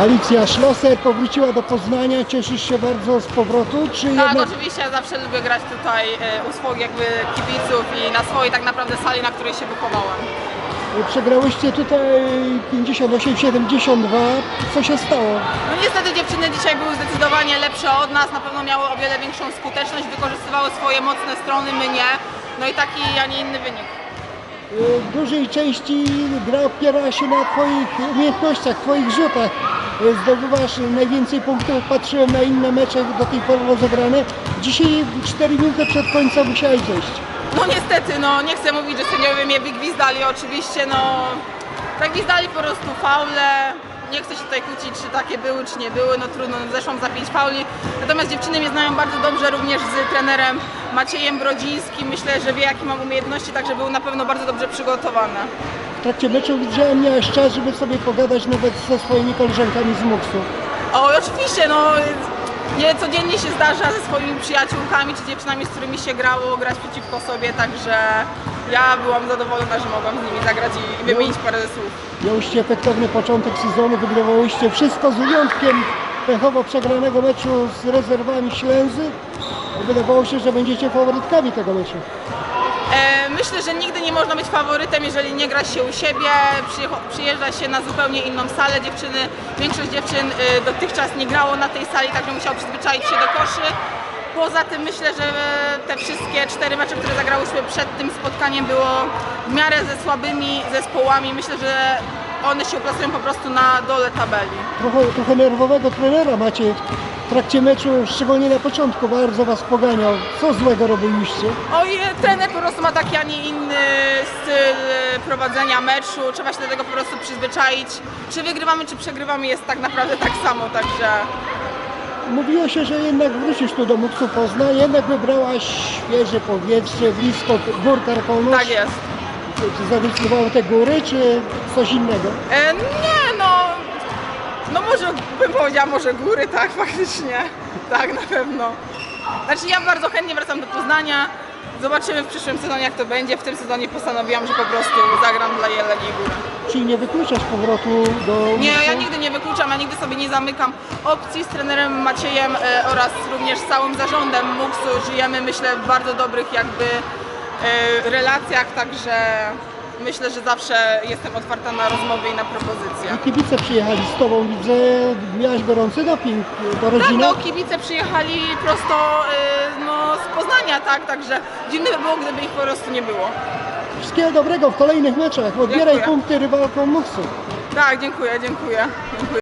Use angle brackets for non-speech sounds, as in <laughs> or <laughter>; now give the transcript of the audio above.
Alicja Schlosser powróciła do Poznania. Cieszysz się bardzo z powrotu, czy Tak, jednak oczywiście ja zawsze lubię grać tutaj e, u swoich jakby kibiców i na swojej tak naprawdę sali, na której się wychowałem. Przegrałyście tutaj 58-72? Co się stało? No niestety dziewczyny dzisiaj były zdecydowanie lepsze od nas, na pewno miały o wiele większą skuteczność, wykorzystywały swoje mocne strony, my nie. No i taki, a nie inny wynik. W dużej części gra opiera się na Twoich umiejętnościach, Twoich rzutach. Zdobywasz najwięcej punktów, patrzyłem na inne mecze do tej pory rozegrane. Dzisiaj 4 minuty przed końcem musiałeś zejść. No niestety, no nie chcę mówić, że sędziowie mnie wygwizdali oczywiście, no zagwizdali po prostu faule. Nie chcę się tutaj kłócić, czy takie były, czy nie były, no trudno, zeszłam za pięć fauli. Natomiast dziewczyny mnie znają bardzo dobrze, również z trenerem Maciejem Brodzińskim. Myślę, że wie jakie mam umiejętności, także były na pewno bardzo dobrze przygotowane. W trakcie meczu widziałem, miałeś czas, żeby sobie pogadać nawet ze swoimi koleżankami z MUKS-u. O, oczywiście, no nie codziennie się zdarza ze swoimi przyjaciółkami czy dziewczynami, z którymi się grało, grać przeciwko sobie, także ja byłam zadowolona, że mogłam z nimi zagrać i wymienić parę słów. Miałyście efektowny początek sezonu, wygrywałyście wszystko z wyjątkiem pechowo przegranego meczu z rezerwami Ślęzy. Wydawało się, że będziecie faworytkami tego meczu. E, myślę, że nigdy nie można być faworytem, jeżeli nie gra się u siebie, przyjeżdża się na zupełnie inną salę. Dziewczyny, większość dziewczyn y, dotychczas nie grało na tej sali, także musiało przyzwyczaić się do koszy. Poza tym myślę, że te wszystkie cztery mecze, które zagrałyśmy przed tym spotkaniem było w miarę ze słabymi zespołami. Myślę, że one się uplasują po prostu na dole tabeli. Trochę, trochę nerwowego trenera macie w trakcie meczu, szczególnie na początku, bardzo was poganiał. Co złego robiliście? Oj, trener po prostu ma taki, a nie inny styl e, prowadzenia meczu. Trzeba się do tego po prostu przyzwyczaić. Czy wygrywamy, czy przegrywamy jest tak naprawdę tak samo, także Mówiło się, że jednak wrócisz tu do Muksu Poznań, jednak wybrałaś świeże powietrze, blisko gór Karkonosz. tak jest. Czy zadecydowały te góry, czy coś innego? E, nie no, może bym powiedziała może góry, tak <laughs> faktycznie. Tak, na pewno. Znaczy ja bardzo chętnie wracam do Poznania. Zobaczymy w przyszłym sezonie jak to będzie. W tym sezonie postanowiłam, że po prostu zagram dla Jeleni Góry. Czyli nie wykluczasz powrotu do Nie, ja nigdy nie wykluczam, ja nigdy sobie nie zamykam opcji z trenerem Maciejem e, oraz również z całym zarządem MUKS-u. Żyjemy, myślę, w bardzo dobrych jakby e, relacjach, także myślę, że zawsze jestem otwarta na rozmowy i na propozycje. Kibice przyjechali z tobą, widzę, miałaś gorący doping do Tak, rodziny. no kibice przyjechali prosto e, no, z Poznania, tak, także dziwne by było, gdyby ich po prostu nie było. Wszystkiego dobrego w kolejnych meczach. Odbieraj Dziękuję. punkty rywalkom Muksu. Tak, dziękuję, dziękuję. dziękuję.